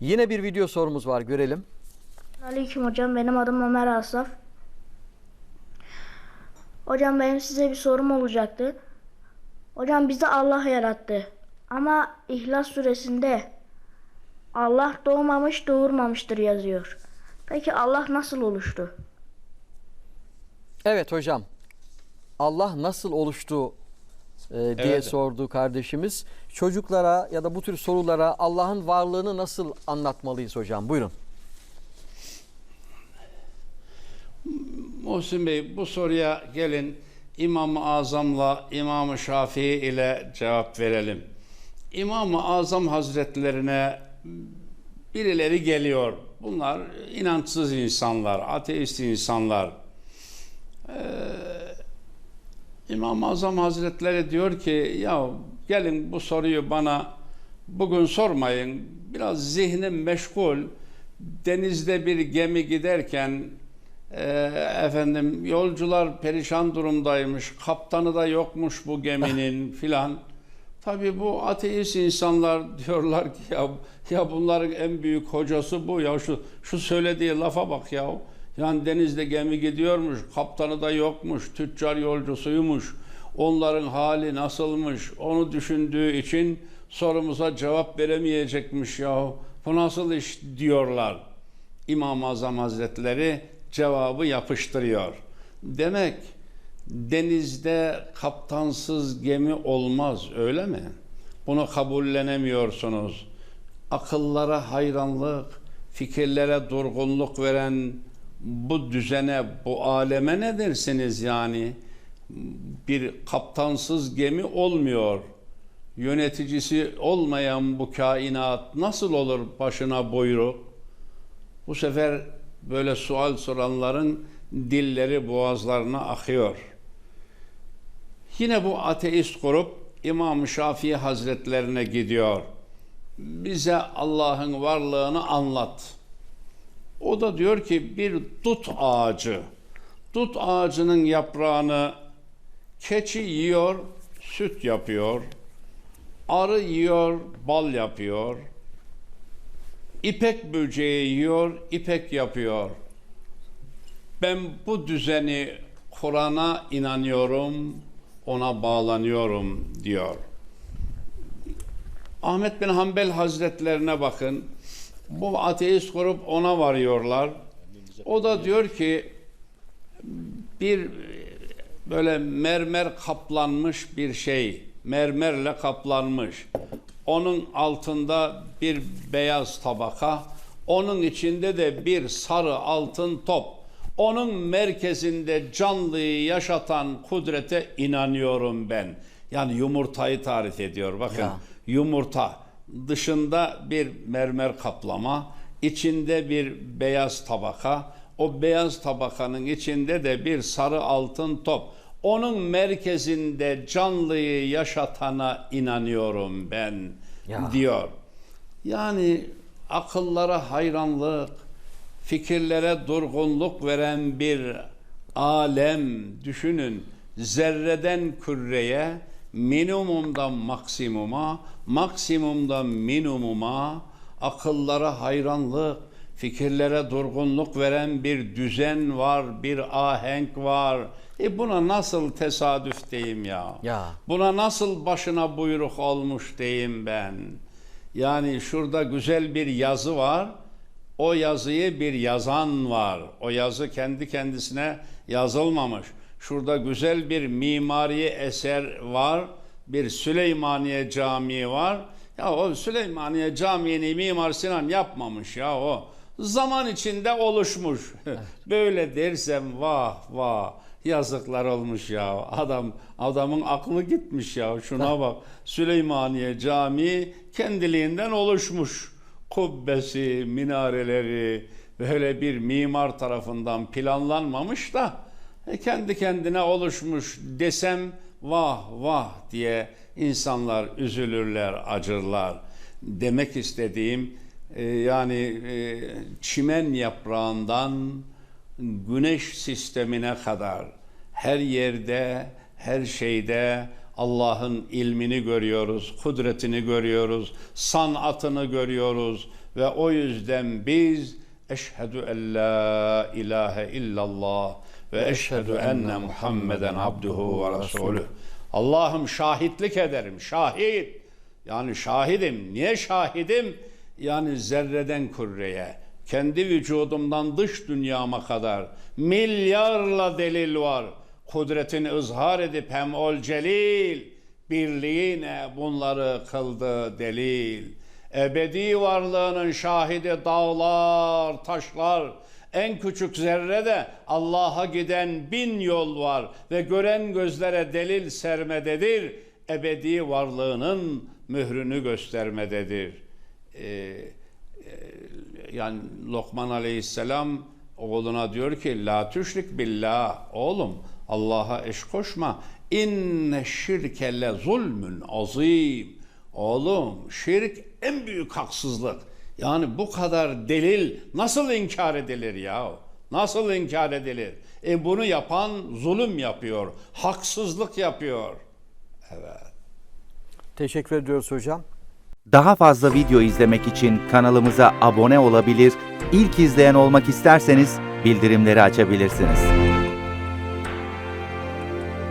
Yine bir video sorumuz var görelim. Aleyküm hocam benim adım Ömer Asaf. Hocam benim size bir sorum olacaktı. Hocam bizi Allah yarattı. Ama İhlas suresinde Allah doğmamış doğurmamıştır yazıyor. Peki Allah nasıl oluştu? Evet hocam. Allah nasıl oluştu e, diye Evet. sordu kardeşimiz. Çocuklara ya da bu tür sorulara Allah'ın varlığını nasıl anlatmalıyız hocam? Buyurun. Muhsin Bey bu soruya gelin İmam-ı Azam'la İmam-ı Şafii ile cevap verelim. İmam-ı Azam Hazretlerine birileri geliyor. Bunlar inançsız insanlar, ateist insanlar. Ee, İmam-ı Azam Hazretleri diyor ki ya gelin bu soruyu bana bugün sormayın. Biraz zihnim meşgul. Denizde bir gemi giderken e, efendim yolcular perişan durumdaymış. Kaptanı da yokmuş bu geminin filan. Tabii bu ateist insanlar diyorlar ki ya ya bunların en büyük hocası bu ya şu şu söylediği lafa bak ya. Yani denizde gemi gidiyormuş, kaptanı da yokmuş, tüccar yolcusuymuş. Onların hali nasılmış onu düşündüğü için sorumuza cevap veremeyecekmiş ya. Bu nasıl iş diyorlar. İmam-ı Azam Hazretleri cevabı yapıştırıyor. Demek denizde kaptansız gemi olmaz öyle mi? Bunu kabullenemiyorsunuz. Akıllara hayranlık, fikirlere durgunluk veren bu düzene, bu aleme ne dersiniz yani? Bir kaptansız gemi olmuyor. Yöneticisi olmayan bu kainat nasıl olur başına buyruk? Bu sefer böyle sual soranların dilleri boğazlarına akıyor. Yine bu ateist grup İmam Şafii Hazretlerine gidiyor. Bize Allah'ın varlığını anlat. O da diyor ki bir dut ağacı. Dut ağacının yaprağını keçi yiyor, süt yapıyor. Arı yiyor, bal yapıyor. İpek böceği yiyor, ipek yapıyor. Ben bu düzeni Kur'an'a inanıyorum, ona bağlanıyorum diyor. Ahmet bin Hanbel Hazretlerine bakın. Bu ateist grup ona varıyorlar. O da diyor ki bir böyle mermer kaplanmış bir şey, mermerle kaplanmış. Onun altında bir beyaz tabaka, onun içinde de bir sarı altın top. Onun merkezinde canlıyı yaşatan kudrete inanıyorum ben. Yani yumurtayı tarif ediyor. Bakın Ya. yumurta dışında bir mermer kaplama, içinde bir beyaz tabaka, o beyaz tabakanın içinde de bir sarı altın top. Onun merkezinde canlıyı yaşatana inanıyorum ben Ya. diyor. Yani akıllara hayranlık, fikirlere durgunluk veren bir alem düşünün. Zerreden küreye, minimumdan maksimuma, maksimumdan minimuma, akıllara hayranlık, fikirlere durgunluk veren bir düzen var, bir ahenk var. E buna nasıl tesadüf diyeyim ya? Ya. Buna nasıl başına buyruk olmuş diyeyim ben. Yani şurada güzel bir yazı var. O yazıyı bir yazan var. O yazı kendi kendisine yazılmamış. Şurada güzel bir mimari eser var. Bir Süleymaniye Camii var. Ya o Süleymaniye Camii'ni Mimar Sinan yapmamış ya o. Zaman içinde oluşmuş. Böyle dersem vah vah yazıklar olmuş ya. Adam adamın aklı gitmiş ya. Şuna bak. Süleymaniye Camii kendiliğinden oluşmuş. Kubbesi, minareleri böyle bir mimar tarafından planlanmamış da e, kendi kendine oluşmuş desem vah vah diye insanlar üzülürler, acırlar. Demek istediğim e, yani e, çimen yaprağından güneş sistemine kadar her yerde, her şeyde Allah'ın ilmini görüyoruz, kudretini görüyoruz, sanatını görüyoruz. Ve o yüzden biz eşhedü en la ilahe illallah ve eşhedü enne Muhammeden abduhu ve resulüh. Allah'ım şahitlik ederim. Şahit. Yani şahidim. Niye şahidim? Yani zerreden kurreye, kendi vücudumdan dış dünyama kadar milyarla delil var. Kudretini ızhar edip hem ol celil, birliğine bunları kıldı delil. Ebedi varlığının şahidi dağlar, taşlar, en küçük zerrede Allah'a giden bin yol var ve gören gözlere delil sermededir. Ebedi varlığının mührünü göstermededir. Ee, e, yani Lokman Aleyhisselam oğluna diyor ki la tüşrik billah oğlum Allah'a eş koşma inne şirke zulmün azim oğlum şirk en büyük haksızlık yani bu kadar delil nasıl inkar edilir ya nasıl inkar edilir e bunu yapan zulüm yapıyor haksızlık yapıyor Teşekkür ediyoruz hocam. Daha fazla video izlemek için kanalımıza abone olabilir, ilk izleyen olmak isterseniz bildirimleri açabilirsiniz.